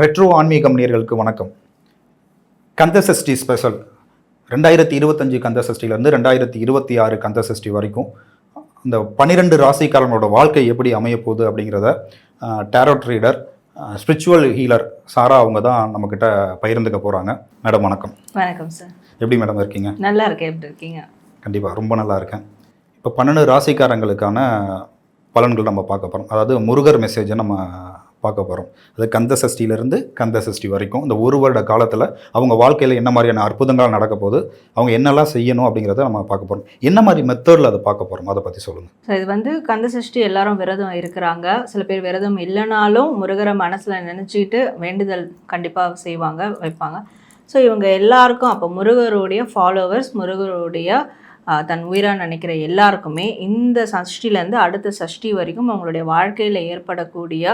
Retro ஆன்மீகம் நேயர்களுக்கு வணக்கம். கந்த சஷ்டி ஸ்பெஷல் ரெண்டாயிரத்தி இருபத்தஞ்சு கந்த சஷ்டிலேருந்து ரெண்டாயிரத்தி இருபத்தி ஆறு கந்த சஷ்டி வரைக்கும் இந்த பன்னிரெண்டு ராசிக்காரங்களோட வாழ்க்கை எப்படி அமைய போகுது அப்படிங்கிறத tarot reader spiritual healer Sara அவங்க தான் நம்மக்கிட்ட பகிர்ந்துக்க போகிறாங்க மேடம் வணக்கம். வணக்கம் சார் எப்படி மேடம் இருக்கீங்க? நல்லா இருக்கேன் எப்படி இருக்கீங்க? கண்டிப்பாக ரொம்ப நல்லா இருக்கேன். இப்போ பன்னெண்டு ராசிக்காரங்களுக்கான பலன்கள் நம்ம பார்க்க போகிறோம் அதாவது முருகர் மெசேஜை நம்ம பார்க்க போகிறோம் அது கந்த சஷ்டியிலேருந்து கந்த சஷ்டி வரைக்கும் இந்த ஒரு வருட காலத்தில் அவங்க வாழ்க்கையில் என்ன மாதிரியான அற்புதங்கள் நடக்க போகுது அவங்க என்னெல்லாம் செய்யணும் அப்படிங்கிறத நம்ம பார்க்க போகிறோம் என்ன மாதிரி மெத்தடில் அதை பார்க்க போகிறோம் அதை பற்றி சொல்லுங்கள் ஸோ இது வந்து கந்த சஷ்டி எல்லாரும் விரதம் இருக்கிறாங்க. சில பேர் விரதம் இல்லைனாலும் முருகரை மனசில் நினச்சிட்டு வேண்டுதல் கண்டிப்பாக செய்வாங்க வைப்பாங்க. ஸோ இவங்க எல்லாருக்கும் அப்போ முருகருடைய ஃபாலோவர்ஸ் முருகருடைய தன் உயிராக நினைக்கிற எல்லாருக்குமே இந்த சஷ்டிலேருந்து அடுத்த சஷ்டி வரைக்கும் அவங்களுடைய வாழ்க்கையில் ஏற்படக்கூடிய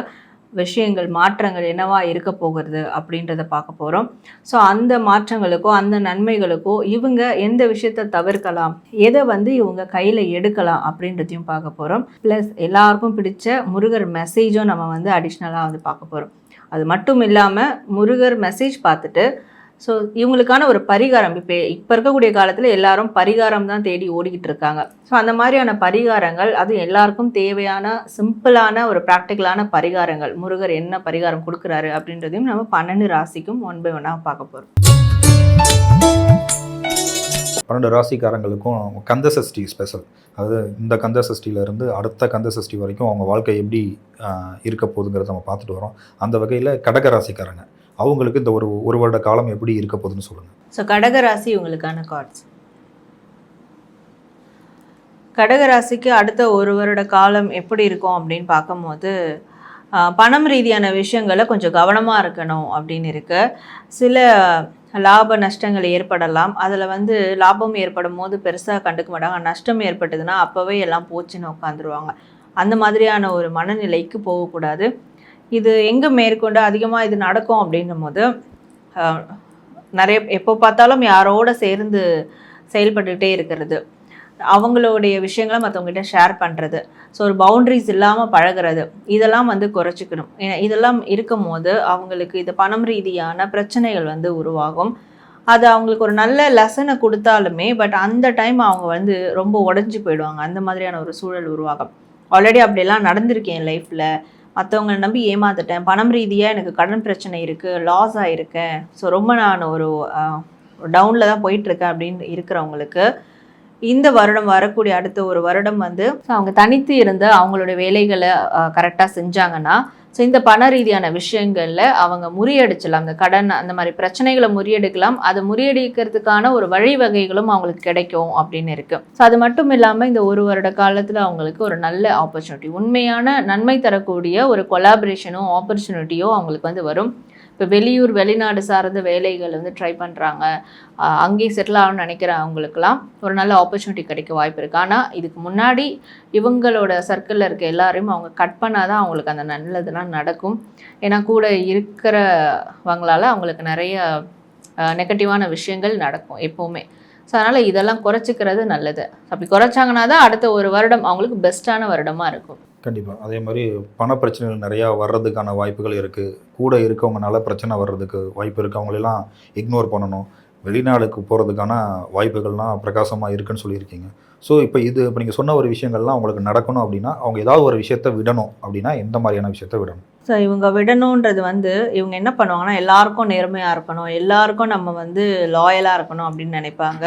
விஷயங்கள் மாற்றங்கள் என்னவா இருக்க போகிறது அப்படின்றத பார்க்க போகிறோம் ஸோ அந்த மாற்றங்களுக்கோ அந்த நன்மைகளுக்கோ இவங்க எந்த விஷயத்தை தவிர்க்கலாம் எதை வந்து இவங்க கையில் எடுக்கலாம் அப்படின்றதையும் பார்க்க போகிறோம் ப்ளஸ் எல்லாருக்கும் பிடிச்ச முருகர் மெசேஜும் நம்ம வந்து அடிஷ்னலாக வந்து பார்க்க போகிறோம் அது மட்டும் இல்லாமல் முருகர் மெசேஜ் பார்த்துட்டு ஸோ இவங்களுக்கான ஒரு பரிகாரம். இப்போ இப்போ இருக்கக்கூடிய காலத்தில் எல்லாரும் பரிகாரம் தான் தேடி ஓடிக்கிட்டு இருக்காங்க. ஸோ அந்த மாதிரியான பரிகாரங்கள் அது எல்லாருக்கும் தேவையான சிம்பிளான ஒரு ப்ராக்டிக்கலான பரிகாரங்கள். முருகர் என்ன பரிகாரம் கொடுக்குறாரு அப்படின்றதையும் நம்ம பன்னெண்டு ராசிக்கும் ஒன் பை ஒன்னாக பார்க்க போகிறோம் பன்னெண்டு ராசிக்காரங்களுக்கும் கந்த சஷ்டி ஸ்பெஷல் அதாவது இந்த கந்த சஷ்டியிலேருந்து அடுத்த கந்த சஷ்டி வரைக்கும் அவங்க வாழ்க்கை எப்படி இருக்க போகுதுங்கிறத நம்ம பார்த்துட்டு வரோம். அந்த வகையில் கடக ராசிக்காரங்க. அவங்களுக்கு இந்த ஒரு ஒரு வருட காலம் எப்படி இருக்க போகுதுன்னு சொல்லுங்கள் ஸோ கடகராசி உங்களுக்கான கார்ட்ஸ் கடகராசிக்கு அடுத்த ஒரு வருட காலம் எப்படி இருக்கும் அப்படின்னு பார்க்கும்போது பணம் ரீதியான விஷயங்களை கொஞ்சம் கவனமாக இருக்கணும் அப்படின்னு இருக்கு. சில லாப நஷ்டங்கள் ஏற்படலாம். அதில் வந்து லாபம் ஏற்படும் போது பெருசாக கண்டுக்க மாட்டாங்க. நஷ்டம் ஏற்பட்டதுன்னா அப்போவே எல்லாம் போச்சுன்னு உட்காந்துருவாங்க அந்த மாதிரியான ஒரு மனநிலைக்கு போகக்கூடாது. இது எங்கே மேற்கொண்டு அதிகமாக இது நடக்கும் அப்படின்னும் போது நிறைய எப்போ பார்த்தாலும் யாரோட சேர்ந்து செயல்பட்டுக்கிட்டே இருக்கிறது. அவங்களுடைய விஷயங்களை மற்றவங்ககிட்ட ஷேர் பண்ணுறது ஸோ ஒரு பவுண்ட்ரிஸ் இல்லாமல் பழகுறது. இதெல்லாம் வந்து குறைச்சிக்கணும். இதெல்லாம் இருக்கும் போது அவங்களுக்கு இது பணம் ரீதியான பிரச்சனைகள் வந்து உருவாகும். அது அவங்களுக்கு ஒரு நல்ல லெசனை கொடுத்தாலுமே பட் அந்த டைம் அவங்க வந்து ரொம்ப உடஞ்சி போயிடுவாங்க. அந்த மாதிரியான ஒரு சூழல் உருவாகும். ஆல்ரெடி அப்படியெல்லாம் நடந்திருக்கேன் என் லைஃப்பில் மற்றவங்களை நம்பி ஏமாத்துட்டேன். பணம் ரீதியாக எனக்கு கடன் பிரச்சனை இருக்குது லாஸ் ஆகிருக்கேன் ஸோ ரொம்ப நான் ஒரு டவுனில் தான் போயிட்டுருக்கேன் அப்படின்னு இருக்கிறவங்களுக்கு இந்த வருடம் வரக்கூடிய அடுத்த ஒரு வருடம் வந்து அவங்க தனித்து இருந்து அவங்களுடைய வேலைகளை கரெக்டாக செஞ்சாங்கன்னா ஸோ இந்த பண ரீதியான விஷயங்களில் அவங்க முறியடிச்சலாம் அந்த கடன் அந்த மாதிரி பிரச்சனைகளை முறியடிக்கலாம். அதை முறியடிக்கிறதுக்கான ஒரு வழிவகைகளும் அவங்களுக்கு கிடைக்கும் அப்படின்னு இருக்கு. ஸோ அது மட்டும் இல்லாமல் இந்த ஒரு வருட காலத்தில் அவங்களுக்கு ஒரு நல்ல ஆப்பர்ச்சுனிட்டி உண்மையான நன்மை தரக்கூடிய ஒரு கொலாபரேஷனோ ஆப்பர்ச்சுனிட்டியோ அவங்களுக்கு வந்து வரும். இப்போ வெளியூர் வெளிநாடு சார்ந்த வேலைகள் வந்து ட்ரை பண்ணுறாங்க அங்கேயே செட்டில் ஆகணும்னு நினைக்கிற அவங்களுக்குலாம் ஒரு நல்ல ஆப்பர்ச்சுனிட்டி கிடைக்க வாய்ப்பு இருக்குது ஆனால் இதுக்கு முன்னாடி இவங்களோட சர்க்கிளில் இருக்க எல்லாரையும் அவங்க கட் பண்ணால் தான் அவங்களுக்கு அந்த நல்லதுலாம் நடக்கும். ஏன்னா கூட இருக்கிறவங்களால அவங்களுக்கு நிறைய நெகட்டிவான விஷயங்கள் நடக்கும் எப்போவுமே. ஸோ அதனால் இதெல்லாம் குறைச்சிக்கிறது நல்லது. அப்படி குறைச்சாங்கன்னா தான் அடுத்த ஒரு வருடம் அவங்களுக்கு பெஸ்ட்டான வருடமாக இருக்கும். கண்டிப்பாக அதே மாதிரி பண பிரச்சனைகள் நிறையா வர்றதுக்கான வாய்ப்புகள் இருக்குது கூட இருக்கவங்கனால பிரச்சனை வர்றதுக்கு வாய்ப்பு இருக்குது அவங்களெல்லாம் இக்னோர் பண்ணணும். வெளிநாடுக்கு போகிறதுக்கான வாய்ப்புகள்லாம் பிரகாசமாக இருக்குன்னு சொல்லியிருக்கீங்க. ஸோ இப்போ இது இப்போ நீங்கள் சொன்ன ஒரு விஷயங்கள்லாம் அவங்களுக்கு நடக்கணும் அப்படின்னா அவங்க ஏதாவது ஒரு விஷயத்த விடணும் அப்படின்னா எந்த மாதிரியான விஷயத்த விடணும்? ஸோ இவங்க விடணுன்றது வந்து இவங்க என்ன பண்ணுவாங்கன்னா எல்லாருக்கும் நேர்மையாக இருக்கணும். எல்லாருக்கும் நம்ம வந்து லாயலாக இருக்கணும் அப்படின்னு நினைப்பாங்க.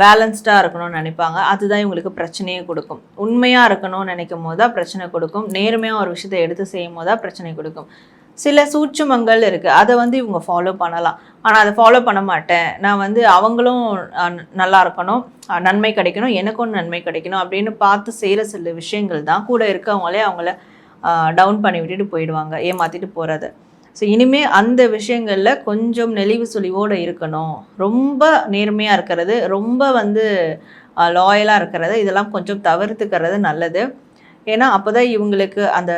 பேலன்ஸ்டாக இருக்கணும்னு நினைப்பாங்க. அதுதான் இவங்களுக்கு பிரச்சனையே கொடுக்கும். உண்மையாக இருக்கணும்னு நினைக்கும் போது தான் பிரச்சனை கொடுக்கும். நேர்மையாக ஒரு விஷயத்தை எடுத்து செய்யும் போது தான் பிரச்சனை கொடுக்கும். சில சூட்சுமங்கள் இருக்குது அதை வந்து இவங்க ஃபாலோ பண்ணலாம். ஆனால் அதை ஃபாலோ பண்ண மாட்டேன். நான் வந்து அவங்களும் நல்லா இருக்கணும். நன்மை கிடைக்கணும். எனக்கும் நன்மை கிடைக்கணும் அப்படின்னு பார்த்து செய்கிற சில விஷயங்கள் தான் கூட இருக்கவங்களே அவங்கள டவுன் பண்ணி விட்டுட்டு போயிடுவாங்க. ஏமாற்றிட்டு போகிறது ஸோ இனிமே அந்த விஷயங்களில் கொஞ்சம் நெளிவு சுழிவோடு இருக்கணும். ரொம்ப நேர்மையாக இருக்கிறது ரொம்ப வந்து லாயலாக இருக்கிறது இதெல்லாம் கொஞ்சம் தவிர்த்துக்கிறது நல்லது. ஏன்னா அப்போ தான் இவங்களுக்கு அந்த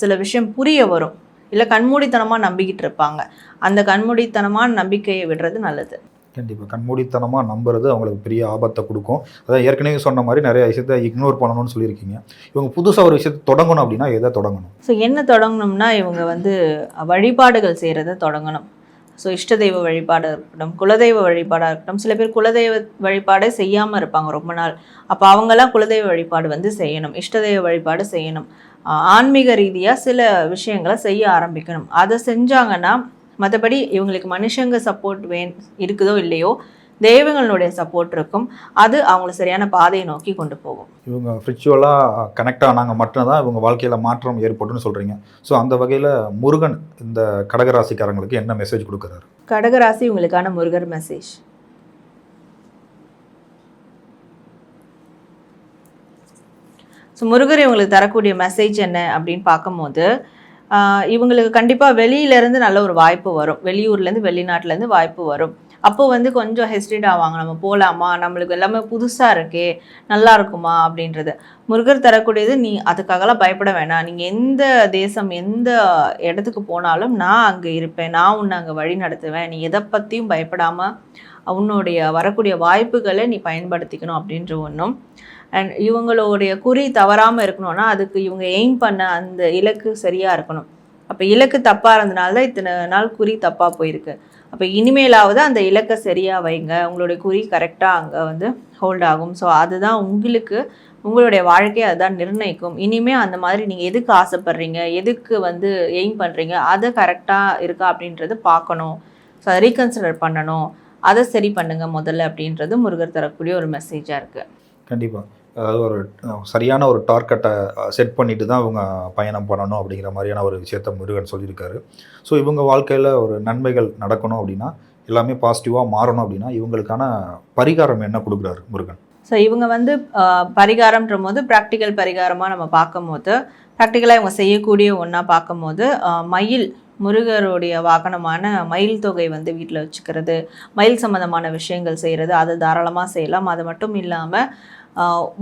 சில விஷயம் புரிய வரும். இல்லை கண்மூடித்தனமாக நம்பிக்கிட்டு இருப்பாங்க. அந்த கண்மூடித்தனமான நம்பிக்கையை விடுறது நல்லது. கண்டிப்பாக கண்மூடித்தனமாக நம்புறது அவங்களுக்கு பெரிய ஆபத்தை கொடுக்கும். அதான் ஏற்கனவே சொன்ன மாதிரி நிறைய விஷயத்த இக்னோர் பண்ணணும்னு சொல்லியிருக்கீங்க. இவங்க புதுசாக ஒரு விஷயத்தை தொடங்கணும் அப்படின்னா எதை தொடங்கணும்? ஸோ என்ன தொடங்கணும்னா இவங்க வந்து வழிபாடுகள் செய்கிறத தொடங்கணும். ஸோ இஷ்ட தெய்வ வழிபாடாக இருக்கட்டும் குலதெய்வ வழிபாடாக இருக்கட்டும் சில பேர் குலதெய்வ வழிபாடே செய்யாமல் இருப்பாங்க ரொம்ப நாள். அப்போ அவங்கெல்லாம் குலதெய்வ வழிபாடு வந்து செய்யணும் இஷ்ட தெய்வ வழிபாடு செய்யணும். ஆன்மீக ரீதியாக சில விஷயங்களை செய்ய ஆரம்பிக்கணும். அதை செஞ்சாங்கன்னா மற்றபடி இவங்களுக்கு மனுஷங்க சப்போர்ட் வேன் இருக்குதோ இல்லையோ தெய்வங்களுடைய சப்போர்ட் இருக்கும். அது அவங்கள சரியான பாதையை நோக்கி கொண்டு போகும். இவங்க ஃப்ரிச்சுவலாக கனெக்ட் ஆனாங்க மட்டும்தான் இவங்க வாழ்க்கையில் மாற்றம் ஏற்பட்டும்னு சொல்கிறீங்க ஸோ அந்த வகையில் முருகன் இந்த கடகராசிக்காரங்களுக்கு என்ன மெசேஜ் கொடுக்குறாரு? கடகராசி உங்களுக்கான முருகர் மெசேஜ் ஸோ முருகர் இவங்களுக்கு தரக்கூடிய மெசேஜ் என்ன அப்படின்னு பார்க்கும்போது இவங்களுக்கு கண்டிப்பாக வெளியிலேருந்து நல்ல ஒரு வாய்ப்பு வரும். வெளியூர்லேருந்து வெளிநாட்டிலேருந்து வாய்ப்பு வரும். அப்போ வந்து கொஞ்சம் ஹெசிடேட் ஆவாங்க. நம்ம போகலாமா நம்மளுக்கு எல்லாமே புதுசாக இருக்கே. நல்லா இருக்குமா? அப்படின்றது. முருகர் தரக்கூடியது நீ அதுக்காகலாம் பயப்பட வேணாம். நீங்கள் எந்த தேசம் எந்த இடத்துக்கு போனாலும் நான் அங்கே இருப்பேன். நான் உன்னை அங்கே வழி நடத்துவேன். நீ எதை பற்றியும் பயப்படாமல் உன்னுடைய வரக்கூடிய வாய்ப்புகளை நீ பயன்படுத்திக்கணும் அப்படின்ற ஒன்றும் அண்ட் இவங்களுடைய குறி தவறாமல் இருக்கணும்னா அதுக்கு இவங்க எய்ம் பண்ண அந்த இலக்கு சரியாக இருக்கணும். அப்போ இலக்கு தப்பாக இருந்தனால தான் இத்தனை நாள் குறி தப்பாக போயிருக்கு. அப்போ இனிமேலாவது அந்த இலக்கை சரியாக வைங்க. உங்களுடைய குறி கரெக்டாக அங்கே வந்து ஹோல்ட் ஆகும். ஸோ அதுதான் உங்களுக்கு உங்களுடைய வாழ்க்கையை அதுதான் நிர்ணயிக்கும். இனிமேல் அந்த மாதிரி நீங்கள் எதுக்கு ஆசைப்படுறீங்க? எதுக்கு வந்து எய்ம் பண்ணுறீங்க அது கரெக்டாக இருக்கா அப்படின்றது பார்க்கணும். ஸோ அதை ரீகன்சிடர் பண்ணணும். அதை சரி பண்ணுங்கள் முதல்ல அப்படின்றது முருகர் தரக்கூடிய ஒரு மெசேஜாக இருக்குது கண்டிப்பாக அதாவது ஒரு சரியான ஒரு டார்கெட்டை செட் பண்ணிட்டு தான் இவங்க பயணம் பண்ணணும் அப்படிங்கிற மாதிரியான ஒரு விஷயத்த முருகன் சொல்லியிருக்காரு. ஸோ இவங்க வாழ்க்கையில் ஒரு நன்மைகள் நடக்கணும் அப்படின்னா எல்லாமே பாசிட்டிவாக மாறணும் அப்படின்னா இவங்களுக்கான பரிகாரம் என்ன கொடுக்குறாரு முருகன்? ஸோ இவங்க வந்து பரிகாரம்ன்ற போது ப்ராக்டிக்கல் பரிகாரமாக நம்ம பார்க்கும்போது ப்ராக்டிக்கலாக இவங்க செய்யக்கூடிய ஒன்றா பார்க்கும்போது மயில் முருகருடைய வாகனமான மயில் தொகை வந்து வீட்டில் வச்சுக்கிறது மயில் சம்மந்தமான விஷயங்கள் செய்கிறது அது தாராளமாக செய்யலாம். அது மட்டும் இல்லாமல்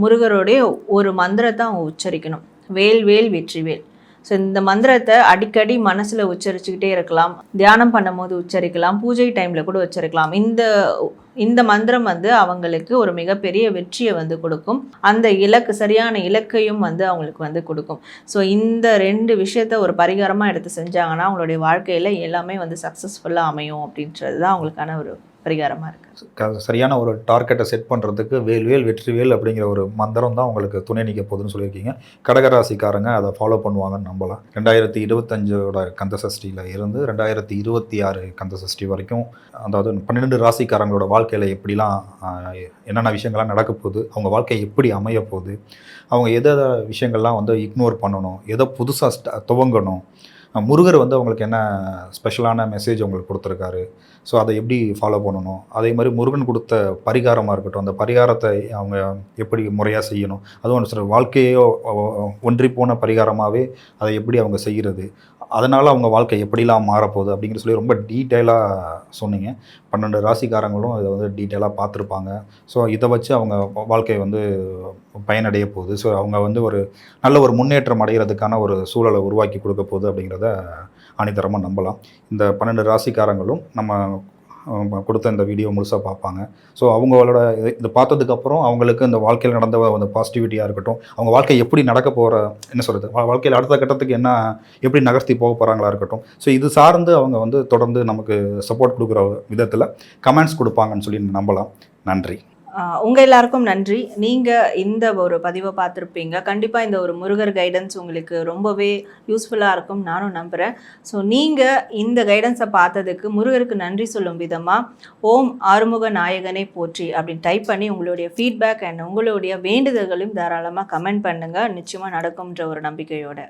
முருகருடைய ஒரு மந்திரத்தை அவங்க உச்சரிக்கணும். வேல் வேல் வெற்றி வேல். ஸோ இந்த மந்திரத்தை அடிக்கடி மனசில் உச்சரிச்சுக்கிட்டே இருக்கலாம். தியானம் பண்ணும்போது உச்சரிக்கலாம். பூஜை டைமில் கூட உச்சரிக்கலாம். இந்த இந்த மந்திரம் வந்து அவங்களுக்கு ஒரு மிகப்பெரிய வெற்றியை வந்து கொடுக்கும். அந்த இலக்கு சரியான இலக்கையும் வந்து அவங்களுக்கு வந்து கொடுக்கும். ஸோ இந்த ரெண்டு விஷயத்த ஒரு பரிகாரமாக எடுத்து செஞ்சாங்கன்னா அவங்களுடைய வாழ்க்கையில் எல்லாமே வந்து சக்ஸஸ்ஃபுல்லாக அமையும் அப்படின்றது தான் அவங்களுக்கான ஒரு பரிகாரமாக இருக்குது சரியான ஒரு டார்கெட்டை செட் பண்ணுறதுக்கு வேல்வேல் வெற்றிவேல் அப்படிங்கிற ஒரு மந்திரம் தான் உங்களுக்கு துணை நிற்க போகுதுன்னு சொல்லியிருக்கீங்க. கடகராசிக்காரங்க அதை ஃபாலோ பண்ணுவாங்கன்னு நம்பலாம். ரெண்டாயிரத்தி இருபத்தஞ்சோட கந்த சஷ்டியில் இருந்து ரெண்டாயிரத்தி இருபத்தி ஆறு கந்த சஷ்டி வரைக்கும் அதாவது பன்னிரெண்டு ராசிக்காரங்களோட வாழ்க்கையில் எப்படிலாம் என்னென்ன விஷயங்கள்லாம் நடக்க போகுது அவங்க வாழ்க்கை எப்படி அமைய போகுது அவங்க எதை விஷயங்கள்லாம் வந்து இக்னோர் பண்ணணும் எதை புதுசாக துவங்கணும் முருகர் வந்து அவங்களுக்கு என்ன ஸ்பெஷலான மெசேஜ் அவங்களுக்கு கொடுத்துருக்காரு? ஸோ அதை எப்படி ஃபாலோ பண்ணணும்? அதே மாதிரி முருகன் கொடுத்த பரிகாரமாக இருக்கட்டும் அந்த பரிகாரத்தை அவங்க எப்படி முறையாக செய்யணும்? அதுவும் சில வாழ்க்கையோ ஒன்றி போன பரிகாரமாகவே அதை எப்படி அவங்க செய்கிறது அதனால் அவங்க வாழ்க்கை எப்படிலாம் மாறப்போகுது அப்படிங்கிற சொல்லி ரொம்ப டீட்டெயிலாக சொன்னீங்க. பன்னெண்டு ராசிக்காரங்களும் இதை வந்து டீட்டெயிலாக பார்த்துருப்பாங்க. ஸோ இதை வச்சு அவங்க வாழ்க்கை வந்து பயனடைய போகுது. ஸோ அவங்க வந்து ஒரு நல்ல ஒரு முன்னேற்றம் அடைகிறதுக்கான ஒரு சூழலை உருவாக்கி கொடுக்க போகுது அப்படிங்கிறத ஆணித்தரமாக நம்பலாம். இந்த பன்னெண்டு ராசிக்காரங்களும் நம்ம கொடுத்த இந்த வீடியோ முழுசாக பார்ப்பாங்க. ஸோ அவங்களோட இது இது பார்த்ததுக்கப்புறம் அவங்களுக்கு இந்த வாழ்க்கையில் நடந்த அந்த பாசிட்டிவிட்டியாக இருக்கட்டும் அவங்க வாழ்க்கை எப்படி நடக்க போகிற என்ன சொல்கிறது வாழ்க்கையில் அடுத்த கட்டத்துக்கு என்ன எப்படி நகர்த்தி போக போகிறாங்களா இருக்கட்டும். ஸோ இது சார்ந்து அவங்க வந்து தொடர்ந்து நமக்கு சப்போர்ட் கொடுக்குற விதத்தில் கமெண்ட்ஸ் கொடுப்பாங்கன்னு சொல்லி நம்பலாம். நன்றி. உங்கள் எல்லாருக்கும் நன்றி. நீங்கள் இந்த ஒரு பதிவை பார்த்துருப்பீங்க. கண்டிப்பாக இந்த ஒரு முருகர் கைடன்ஸ் உங்களுக்கு ரொம்பவே யூஸ்ஃபுல்லாக இருக்கும். நானும் நம்புகிறேன் ஸோ நீங்கள் இந்த கைடன்ஸை பார்த்ததுக்கு முருகருக்கு நன்றி சொல்லும் விதமாக ஓம் ஆறுமுக நாயகனை போற்றி அப்படின்னு டைப் பண்ணி உங்களுடைய ஃபீட்பேக் அண்ட் உங்களுடைய வேண்டுதல்களையும் தாராளமாக கமெண்ட் பண்ணுங்கள் நிச்சயமாக நடக்கும்ன்ற ஒரு நம்பிக்கையோட.